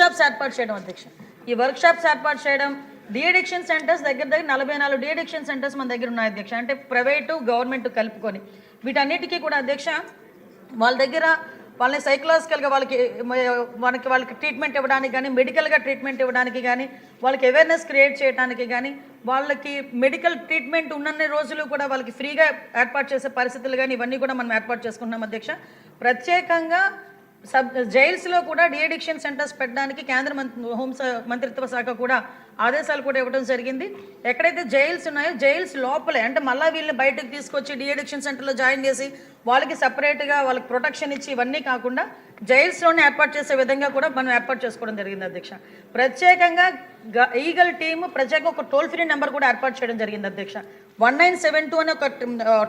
Shops ఏర్పాటు చేయడం అధ్యక్ష. ఈ వర్క్ షాప్స్ ఏర్పాటు చేయడం డిఎడిక్షన్ సెంటర్స్ దగ్గర దగ్గర నలభై నాలుగు డిఎడిక్షన్ సెంటర్స్ మన దగ్గర ఉన్నాయి అధ్యక్ష. అంటే ప్రైవేటు గవర్నమెంట్ కలుపుకొని. వీటన్నిటికీ కూడా అధ్యక్ష వాళ్ళ దగ్గర వాళ్ళని సైకలాజికల్గా వాళ్ళకి మనకి వాళ్ళకి ట్రీట్మెంట్ ఇవ్వడానికి కానీ మెడికల్గా ట్రీట్మెంట్ ఇవ్వడానికి కానీ వాళ్ళకి అవేర్నెస్ క్రియేట్ చేయడానికి కానీ వాళ్ళకి మెడికల్ ట్రీట్మెంట్ ఉన్నన్ని రోజులు కూడా వాళ్ళకి ఫ్రీగా ఏర్పాటు చేసే పరిస్థితులు కానీ ఇవన్నీ కూడా మనం ఏర్పాటు చేసుకుంటున్నాం అధ్యక్ష. ప్రత్యేకంగా సబ్ జైల్స్లో కూడా డిఎడిక్షన్ సెంటర్స్ పెట్టడానికి కేంద్ర మంత్రి హోం మంత్రిత్వ శాఖ కూడా ఆదేశాలు కూడా ఇవ్వడం జరిగింది. ఎక్కడైతే జైల్స్ ఉన్నాయో జైల్స్ లోపలే అంటే మళ్ళీ వీళ్ళని బయటకు తీసుకొచ్చి డిఎడిక్షన్ సెంటర్లో జాయిన్ చేసి వాళ్ళకి సపరేట్గా వాళ్ళకి ప్రొటెక్షన్ ఇచ్చి ఇవన్నీ కాకుండా జైల్స్లోనే ఏర్పాటు చేసే విధంగా కూడా మనం ఏర్పాటు చేసుకోవడం జరిగింది అధ్యక్ష. ప్రత్యేకంగా గ- ఈగల్ టీము ప్రత్యేకంగా ఒక టోల్ ఫ్రీ నెంబర్ కూడా ఏర్పాటు చేయడం జరిగింది అధ్యక్ష. వన్ నైన్ సెవెన్ టూ అనే ఒక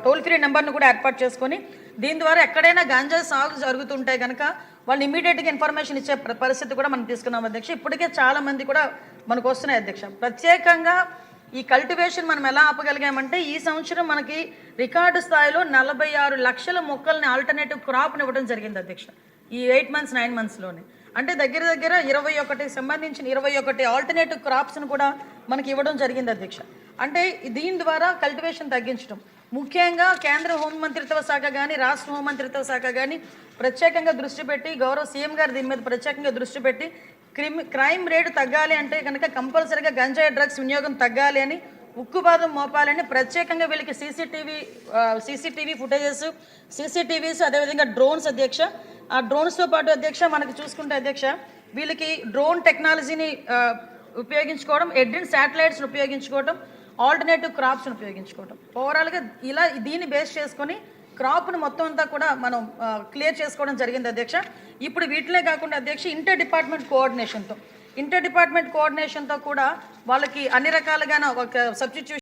టోల్ ఫ్రీ నెంబర్ను కూడా ఏర్పాటు చేసుకొని దీని ద్వారా ఎక్కడైనా గాంజా సాగు జరుగుతుంటే కనుక వాళ్ళు ఇమీడియట్గా ఇన్ఫర్మేషన్ ఇచ్చే పరిస్థితి కూడా మనం తీసుకున్నాం అధ్యక్ష. ఇప్పటికే చాలా మంది కూడా మనకు వస్తున్నాయి అధ్యక్ష. ప్రత్యేకంగా ఈ కల్టివేషన్ మనం ఎలా ఆపగలిగామంటే ఈ సంవత్సరం మనకి రికార్డు స్థాయిలో నలభై ఆరు లక్షల మొక్కల్ని ఆల్టర్నేటివ్ క్రాప్ని ఇవ్వడం జరిగింది అధ్యక్ష. ఈ ఎయిట్ మంత్స్ నైన్ మంత్స్లోనే. అంటే దగ్గర దగ్గర ఇరవై ఒకటి సంబంధించిన ఇరవై ఒకటి ఆల్టర్నేటివ్ క్రాప్స్ని కూడా మనకి ఇవ్వడం జరిగింది అధ్యక్ష. అంటే దీని ద్వారా కల్టివేషన్ తగ్గించడం. ముఖ్యంగా కేంద్ర హోం మంత్రిత్వ శాఖ కానీ రాష్ట్ర హోం మంత్రిత్వ శాఖ కానీ ప్రత్యేకంగా దృష్టి పెట్టి గౌరవ సీఎం గారు దీని మీద ప్రత్యేకంగా దృష్టి పెట్టి క్రిమ్ క్రైమ్ రేటు తగ్గాలి అంటే కనుక కంపల్సరీగా గంజాయి డ్రగ్స్ వినియోగం తగ్గాలి అని ఉక్కుపాదం మోపాలని ప్రత్యేకంగా వీళ్ళకి సీసీటీవీ సీసీటీవీ ఫుటేజెస్ సీసీటీవీస్ అదేవిధంగా డ్రోన్స్ అధ్యక్ష ఆ డ్రోన్స్తో పాటు అధ్యక్ష మనకి చూసుకుంటే అధ్యక్ష వీళ్ళకి డ్రోన్ టెక్నాలజీని ఉపయోగించుకోవడం ఎడ్రిన్ శాటిలైట్స్ని ఉపయోగించుకోవడం ఆల్టర్నేటివ్ క్రాప్స్ని ఉపయోగించుకోవడం. ఓవరాల్గా ఇలా దీన్ని బేస్ చేసుకొని క్రాప్ను మొత్తం అంతా కూడా మనం క్లియర్ చేసుకోవడం జరిగింది అధ్యక్ష. ఇప్పుడు వీటినే కాకుండా అధ్యక్ష ఇంటర్ డిపార్ట్మెంట్ కోఆర్డినేషన్తో ఇంటర్ డిపార్ట్మెంట్ కోఆర్డినేషన్తో కూడా వాళ్ళకి అన్ని రకాలుగా ఒక సబ్స్టిట్యూషన్